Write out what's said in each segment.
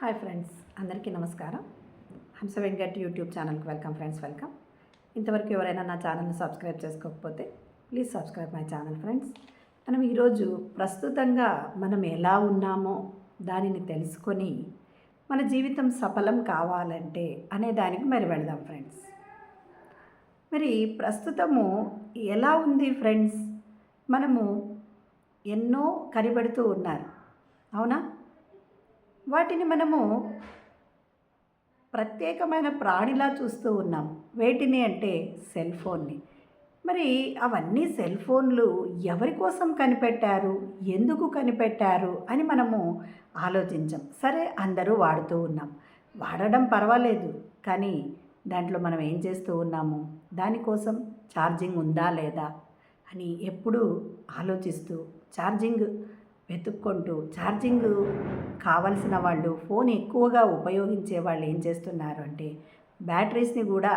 Hi friends అందరికీ నమస్కారం. Hamsa Venkat YouTube ఛానల్కి వెల్కమ్ ఫ్రెండ్స్ వెల్కమ్. ఇంతవరకు ఎవరైనా నా ఛానల్ని సబ్స్క్రైబ్ చేసుకోకపోతే please subscribe my channel friends. మనం ఈరోజు ప్రస్తుతంగా మనం ఎలా ఉన్నామో దానిని తెలుసుకొని మన జీవితం సఫలం కావాలంటే అనే దానికి మరి వెళదాం ఫ్రెండ్స్. మరి ప్రస్తుతము ఎలా ఉంది ఫ్రెండ్స్? మనము ఎన్నో కనిపెడుతూ ఉన్నారు. అవునా? వాటిని మనము ప్రత్యేకమైన ప్రాణిలా చూస్తూ ఉన్నాం. వేటిని అంటే సెల్ ఫోన్ని. మరి అవన్నీ సెల్ ఫోన్లు ఎవరి కోసం కనిపెట్టారు? ఎందుకు కనిపెట్టారు? అని మనము ఆలోచించాం. సరే అందరూ వాడుతూ ఉన్నాం. వాడడం పర్వాలేదు. కానీ దాంట్లో మనం ఏం చేస్తూ ఉన్నాము? దానికోసం ఛార్జింగ్ ఉందా లేదా అని ఎప్పుడూ ఆలోచిస్తూ ఛార్జింగ్ వెతుక్కుంటూ ఛార్జింగ్ కావలసిన వాళ్ళు ఫోన్ ఎక్కువగా ఉపయోగించే వాళ్ళు ఏం చేస్తున్నారు అంటే బ్యాటరీస్ని కూడా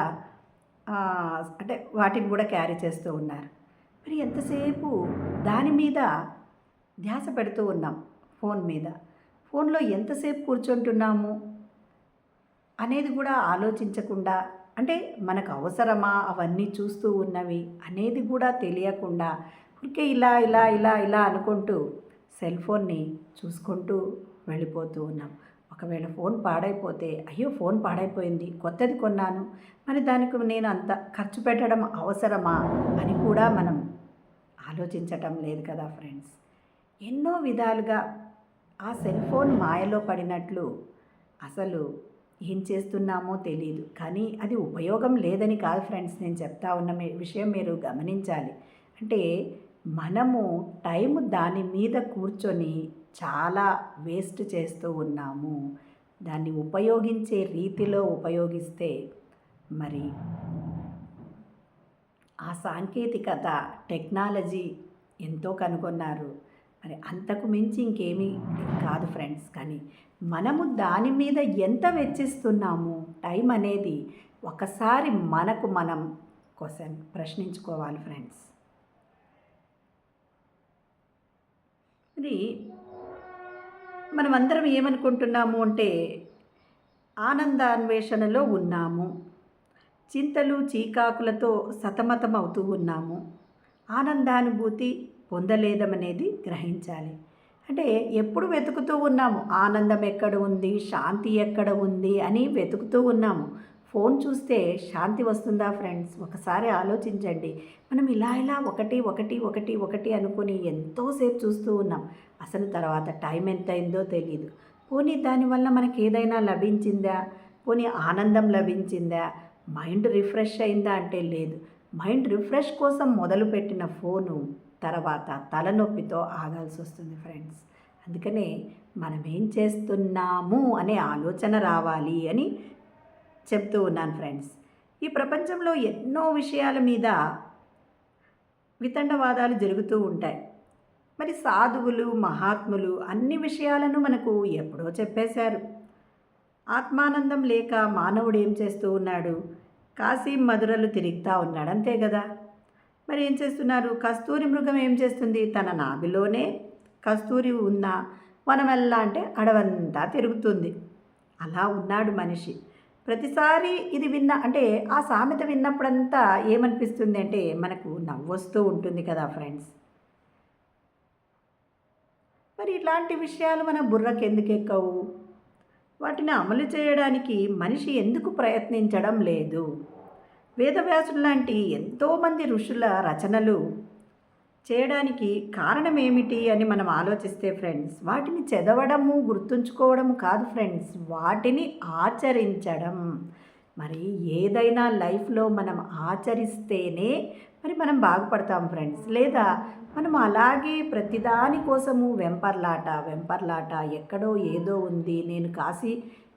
అంటే వాటిని కూడా క్యారీ చేస్తూ ఉన్నారు. మరి ఎంతసేపు దాని మీద ధ్యాస పెడుతూ ఉన్నాం ఫోన్ మీద? ఫోన్లో ఎంతసేపు కూర్చుంటున్నాము అనేది కూడా ఆలోచించకుండా అంటే మనకు అవసరమా అవన్నీ చూస్తూ ఉన్నవి అనేది కూడా తెలియకుండా ఊరికే ఇలా ఇలా ఇలా ఇలా అనుకుంటూ సెల్ ఫోన్ని చూసుకుంటూ వెళ్ళిపోతూ ఉన్నాం. ఒకవేళ ఫోన్ పాడైపోతే అయ్యో ఫోన్ పాడైపోయింది కొత్తది కొన్నాను మరి దానికి నేను అంత ఖర్చు పెట్టడం అవసరమా అని కూడా మనం ఆలోచించటం లేదు కదా ఫ్రెండ్స్. ఎన్నో విధాలుగా ఆ సెల్ ఫోన్ మాయలో పడినట్లు అసలు ఏం చేస్తున్నామో తెలియదు కానీ అది ఉపయోగం లేదని కాదు ఫ్రెండ్స్ నేను చెప్తా ఉన్న విషయం మీరు గమనించాలి. అంటే మనము టైం దాని మీద కూర్చొని చాలా వేస్ట్ చేస్తూ ఉన్నాము. దాన్ని ఉపయోగించే రీతిలో ఉపయోగిస్తే మరి ఆ సాంకేతికత టెక్నాలజీ ఎంతో కనుగొన్నారు. మరి అంతకు మించి ఇంకేమీ కాదు ఫ్రెండ్స్. కానీ మనము దాని మీద ఎంత వెచ్చిస్తున్నాము? టైం అనేది ఒకసారి మనకు మనం క్వశ్చన్ ప్రశ్నించుకోవాలి ఫ్రెండ్స్. మరి మనమందరం ఏమనుకుంటున్నాము అంటే ఆనందాన్వేషణలో ఉన్నాము. చింతలు చీకాకులతో సతమతం అవుతూ ఉన్నాము. ఆనందానుభూతి పొందలేదమనేది గ్రహించాలి. అంటే ఎప్పుడు వెతుకుతూ ఉన్నాము ఆనందం ఎక్కడ ఉంది శాంతి ఎక్కడ ఉంది అని వెతుకుతూ ఉన్నాము. ఫోన్ చూస్తే శాంతి వస్తుందా ఫ్రెండ్స్? ఒకసారి ఆలోచించండి. మనం ఇలా ఇలా ఒకటి ఒకటి ఒకటి ఒకటి అనుకుని ఎంతోసేపు చూస్తూ ఉన్నాం. అసలు తర్వాత టైం ఎంత అయిందో తెలియదు పోనీ దానివల్ల మనకి ఏదైనా లభించిందా? పోనీ ఆనందం లభించిందా? మైండ్ రిఫ్రెష్ అయిందా అంటే లేదు. మైండ్ రిఫ్రెష్ కోసం మొదలుపెట్టిన ఫోను తర్వాత తలనొప్పితో ఆగాల్సి వస్తుంది ఫ్రెండ్స్. అందుకనే మనం ఏం చేస్తున్నాము అనే ఆలోచన రావాలి అని చెప్తూ ఉన్నాను ఫ్రెండ్స్ ఈ ప్రపంచంలో ఎన్నో విషయాల మీద వితండవాదాలు జరుగుతూ ఉంటాయి. మరి సాధువులు మహాత్ములు అన్ని విషయాలను మనకు ఎప్పుడో చెప్పేశారు. ఆత్మానందం లేక మానవుడు ఏం చేస్తూ ఉన్నాడు? కాశీ మధురలు తిరుగుతూ ఉన్నాడు అంతే కదా. మరి ఏం చేస్తున్నారు? కస్తూరి మృగం ఏం చేస్తుంది? తన నాభిలోనే కస్తూరి ఉన్న వనమెల్లా అంటే అడవంతా తిరుగుతుంది. అలా ఉన్నాడు మనిషి. ప్రతిసారి ఇది విన్న అంటే ఆ సామెత విన్నప్పుడంతా ఏమనిపిస్తుంది అంటే మనకు నవ్వొస్తూ ఉంటుంది కదా ఫ్రెండ్స్. మరి ఇలాంటి విషయాలు మన బుర్రకు ఎందుకు ఎక్కవు వాటిని అమలు చేయడానికి మనిషి ఎందుకు ప్రయత్నించడం లేదు? వేదవ్యాసులు లాంటి ఎంతోమంది ఋషుల రచనలు చేయడానికి కారణం ఏమిటి అని మనం ఆలోచిస్తే ఫ్రెండ్స్ వాటిని చదవడము గుర్తుంచుకోవడము కాదు ఫ్రెండ్స్ వాటిని ఆచరించడం. మరి ఏదైనా లైఫ్లో మనం ఆచరిస్తేనే మరి మనం బాగుపడతాం ఫ్రెండ్స్. లేదా మనం అలాగే ప్రతిదాని కోసము వెంపర్లాట వెంపర్లాట ఎక్కడో ఏదో ఉంది నేను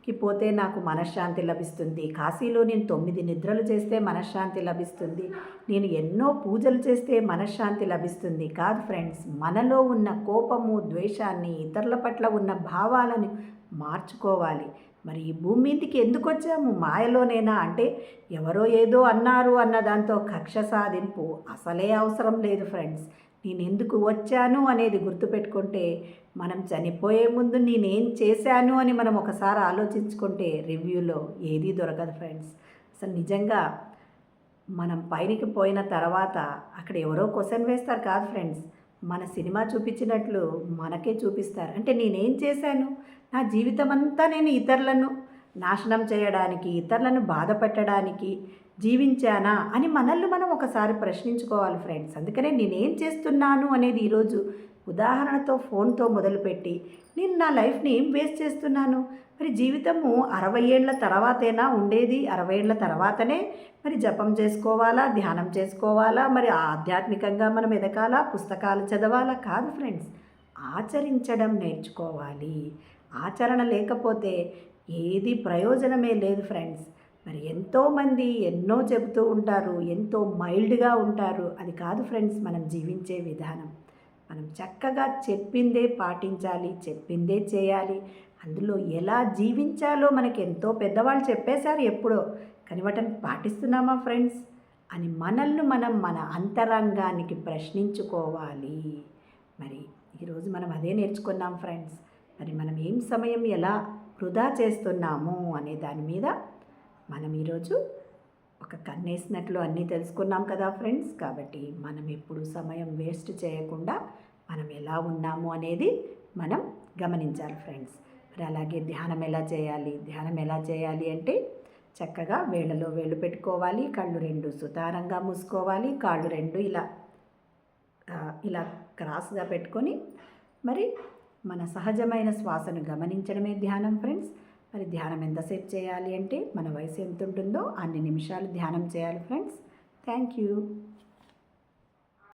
కి పోతే నాకు మనశ్శాంతి లభిస్తుంది. కాశీలో నేను తొమ్మిది నిద్రలు చేస్తే మనశ్శాంతి లభిస్తుంది. నేను ఎన్నో పూజలు చేస్తే మనశ్శాంతి లభిస్తుంది. కాదు ఫ్రెండ్స్ మనలో ఉన్న కోపము ద్వేషాన్ని ఇతరుల పట్ల ఉన్న భావాలను మార్చుకోవాలి. మరి ఈ భూమి మీదకి ఎందుకు వచ్చాము? మాయలోనేనా? అంటే ఎవరో ఏదో అన్నారు అన్న దాంతో కక్ష సాధింపు అసలే అవసరం లేదు ఫ్రెండ్స్. నేను ఎందుకు వచ్చాను అనేది గుర్తుపెట్టుకుంటే మనం చనిపోయే ముందు నేనేం చేశాను అని మనం ఒకసారి ఆలోచించుకుంటే రివ్యూలో ఏదీ దొరకదు ఫ్రెండ్స్. అసలు నిజంగా మనం పైనకి పోయిన తర్వాత అక్కడ ఎవరో క్వశ్చన్ వేస్తారు కాదు ఫ్రెండ్స్. మన సినిమా చూపించినట్లు మనకే చూపిస్తారు. అంటే నేనేం చేశాను? నా జీవితం అంతా నేను ఇతరులను నాశనం చేయడానికి ఇతరులను బాధ పెట్టడానికి జీవించానా అని మనల్ని మనం ఒకసారి ప్రశ్నించుకోవాలి ఫ్రెండ్స్. అందుకనే నేనేం చేస్తున్నాను అనేది ఈరోజు ఉదాహరణతో ఫోన్తో మొదలుపెట్టి నేను నా లైఫ్ని ఏం వేస్ట్ చేస్తున్నాను? మరి జీవితము అరవై ఏళ్ళ తర్వాతేనా? ఉండేది అరవై ఏళ్ళ తర్వాతనే? మరి జపం చేసుకోవాలా? ధ్యానం చేసుకోవాలా? మరి ఆధ్యాత్మికంగా మనం ఎదగాలా? పుస్తకాలు చదవాలా? కాదు ఫ్రెండ్స్ ఆచరించడం నేర్చుకోవాలి. ఆచరణ లేకపోతే ఏది ప్రయోజనమే లేదు ఫ్రెండ్స్. మరి ఎంతోమంది ఎన్నో చెబుతూ ఉంటారు ఎంతో మైల్డ్గా ఉంటారు. అది కాదు ఫ్రెండ్స్ మనం జీవించే విధానం. మనం చక్కగా చెప్పిందే పాటించాలి చెప్పిందే చేయాలి. అందులో ఎలా జీవించాలో మనకి ఎంతో పెద్దవాళ్ళు చెప్పేశారు ఎప్పుడో. కానీ వాటిని పాటిస్తున్నామా ఫ్రెండ్స్? అని మనల్ని మనం మన అంతరంగానికి ప్రశ్నించుకోవాలి. మరి ఈరోజు మనం అదే నేర్చుకున్నాం ఫ్రెండ్స్. మరి మనం ఏం సమయం ఎలా వృధా చేస్తున్నాము అనే దాని మీద మనం ఈరోజు ఒక కన్నేసినట్లు అన్నీ తెలుసుకున్నాం కదా ఫ్రెండ్స్. కాబట్టి మనం ఎప్పుడు సమయం వేస్ట్ చేయకుండా మనం ఎలా ఉన్నాము అనేది మనం గమనించాలి ఫ్రెండ్స్. మరి అలాగే ధ్యానం ఎలా చేయాలి? ధ్యానం ఎలా చేయాలి అంటే చక్కగా వేళ్ళలో వేళ్ళు పెట్టుకోవాలి కళ్ళు రెండు సుతారంగా మూసుకోవాలి కాళ్ళు రెండు ఇలా ఇలా క్రాస్గా పెట్టుకొని మరి మన సహజమైన శ్వాసను గమనించడమే ధ్యానం ఫ్రెండ్స్. మరి ధ్యానం ఎంతసేపు చేయాలి అంటే మన వయసు ఎంత ఉంటుందో అన్ని నిమిషాలు ధ్యానం చేయాలి ఫ్రెండ్స్ థ్యాంక్ యూ